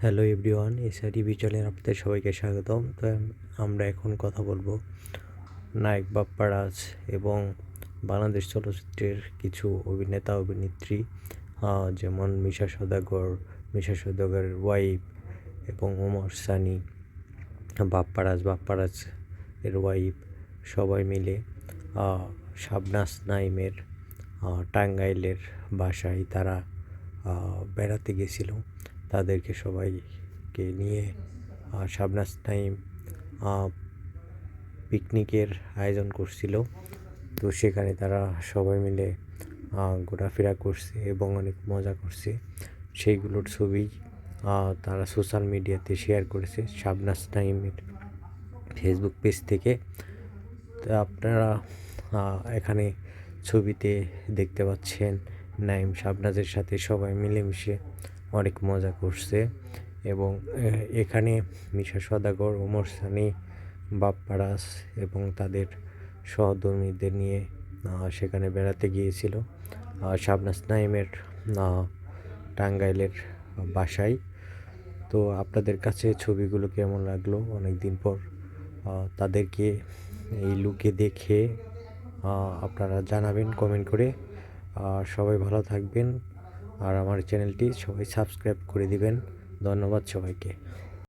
Hello everyone এসআরটিভি channel আপনাদের সবাইকে স্বাগতম। তো আমরা এখন কথা বলব নায়ক বাপ্পারাজ এবং বাংলাদেশ চলচ্চিত্রের কিছু অভিনেতা অভিনেত্রী যেমন মিশা সদাগর মিশা সদাগরের ওয়াইফ এবং ওমর সানি বাপ্পারাজ বাপ্পারাজ এর ওয়াইফ সবাই মিলে আহ, শাবনাজ নাইমের টাঙ্গাইলের বাসায় তারা বেড়াতে গেছিল। তাদেরকে সবাইকে নিয়ে আহ, শাবনাজ নাইম পিকনিকের আয়োজন করছিল। তো সেখানে তারা সবাই মিলে ঘোরাফেরা করছে এবং অনেক মজা করছে। সেইগুলোর ছবি তারা সোশ্যাল মিডিয়াতে শেয়ার করেছে শাবনাজ টাইমের ফেসবুক পেজ থেকে। তো আপনারা এখানে ছবিতে দেখতে পাচ্ছেন নাইম শাবনাজের সাথে সবাই মিলেমিশে অনেক মজা করছে এবং এখানে মিশা সদাগর ওমর সানি বাপ্পারাস এবং তাদের সহধর্মীদের নিয়ে সেখানে বেড়াতে গিয়েছিল। আহ, শাবনাজ নাইমের টাঙ্গাইলের বাসায়। তো আপনাদের কাছে ছবিগুলো কেমন লাগল? অনেক দিন পর তাদেরকে এই লুকে দেখে আপনারা জানাবেন কমেন্ট করে। সবাই ভালো থাকবেন। আর আমার চ্যানেলটি সবাই সাবস্ক্রাইব করে দিবেন। ধন্যবাদ সবাইকে।